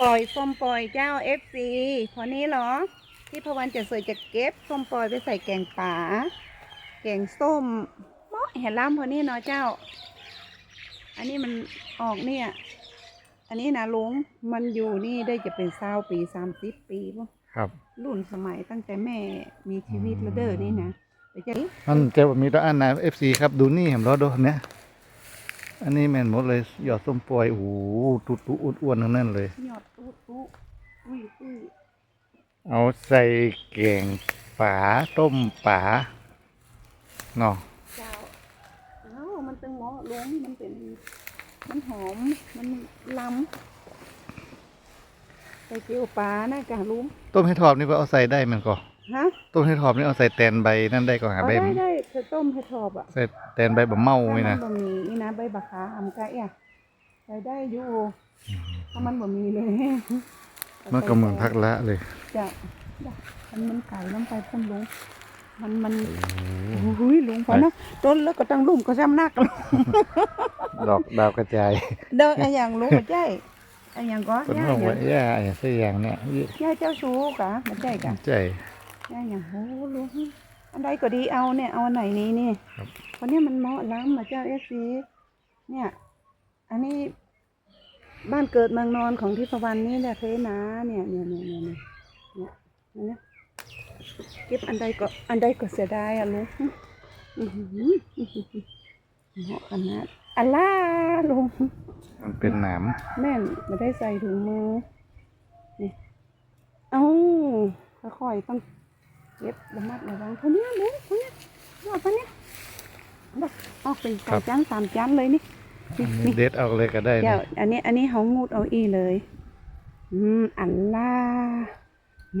ปล่อยส้มปล่อยเจ้าเอฟซีพอนี้เหรอ ที่พวันจะสวยจะเก็บส้มปล่อยไปใส่แกงป่าแกงส้มเหมาะเห็นล้ำพอนี้เนาะเจ้า อันนี้มันออกเนี่ย อันนี้นะลุงมันอยู่นี่ได้จะเป็นเศร้าปีสามสิบปีป่ะครับ รุ่นสมัยตั้งแต่แม่มีชีวิตแล้วเด้อนี่นะไปจะมันจะมีตัวอันนะเอฟซีครับดูนี่เห็นรถดูเนี่ย อันนี้แม่นหมดเลยหยอดส้มปล่อยโอ้โหตุตุอ้วนๆทั้งนั้นเลย หยอดตู้ตู้อุ้ยอุ้ยเอาใส่แกงป่าต้มป่าเนาะเจ้าเอ้ามันเป็นหมอลุงมันเป็น มันหอม มันล้ำใส่เกี๊ยวปลานะกะลุงต้มให้ทอดนี่ก็เอาใส่ได้แมันก็ ฮะต้มให้ทอดนี่เอาใส่แตนใบนั่นได้ก็หาเอาใบได้ได้เธอต้มให้ทอบอะใส่แตนใบบะเมาถ้าไว้มันะนบ่มีนี่นะใบบะขาอำกะเนี่ยใส่ได้อยู่ถ้ามันบ่มีเลยมันก็เหมือนพักละเลยจะมันมันไก่ลงไปพ่นลุงมันมันโอ้ยลุงพอนะต้นแล้วก็ตั้งลุ่มก็ซ้ำหนักลุงดอกดาวกระจายเดินไอ้อย่างลุงมาใจไอ้อย่างก็ต้นย่ามะม่วงอย่างไว้ย่าอย่างเสียอย่างเนี่ย ย่าเจ้าชู้กะมาใจกะ ใจ ย่าอย่างโอ้ลุงอันใดก็ดีเอาเนี่ยเอาอันไหนนี้นี่ครับคนนี้มันเหมาะล้ำมาเจ้าเอฟซีเนี่ย อันนี้บ้านเกิดเมืองนอนของทิพวรรณนี่แหละเทนาเนี่ยเนี่ยเนี่ยเนี่ยเนี่ยเนี่ยเนี่ยเก็บอันใดก็อันใดก็เสียดายอะลุงอื้อหืออื้อหือเหมาะขนาดอัลล่าลุงมันเป็นหนามแม่นไม่ได้ใส่ถุงมือนี่เอ้าค่อยๆต้อง เก็บระมัดระวังเท่านี้เลยเท่านี้ยอดเท่านี้บักออกเป็นสองจานสามจานเลยนี่อันนี้เด็ดเอาเลยก็ได้เดี๋ยนะวอันนี้อันนี้เขางูดเอาอีเลย อืมอันล่า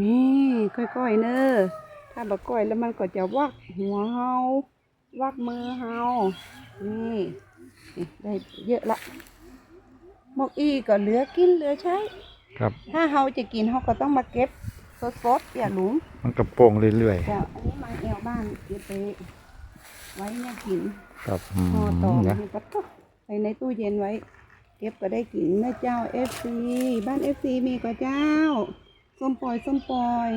นี่ค่อยๆเนอะถ้าบักก้อยแล้วมันก็จะวักหัวเฮาวักมือเฮานี่นี่ได้เยอะละหมกอีก็เหลือกินเหลือใช้ครับ ถ้าเฮาจะกินเฮาก็ต้องมาเก็บ สดๆอย่าหลุมมันกระโปร่งเรื่อยเดี๋ยวอันนี้มาแอวบ้านเก็บไปไว้เนี่ยกินๆครับอืห่อต่อมมานะให้ปัดก็ใส่ในตู้เย็นไว้ เก็บก็ได้กินนะเจ้าเอฟซีบ้านเอฟซีมีก็เจ้าส้มปล่อยส้มปล่อย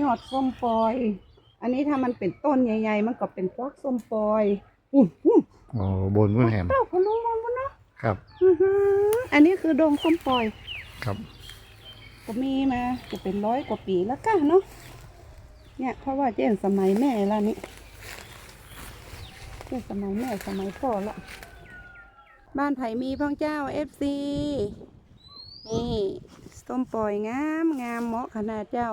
ยอดส้มปล่อย อันนี้ถ้ามันเป็นต้นใหญ่ๆมันก็เป็นพวกส้มปล่อยอุ้ยอุ้ยโอ้บนพื้นแหมเต้าพะลุงมันมันเนาะครับอื้อหืออันนี้คือดงส้มปล่อย ครับ ก็มีมาจะเป็นร้อยกว่าปีแล้วกันเนาะเนี่ยเพราะว่าเจ้นสมัยแม่ละนี่เจ้นสมัยแม่สมัยพ่อละบ้านไผ่มีพ่องเจ้าเอฟซีนี่ส้มปล่อยงามงามเหมาะขนาดเจ้า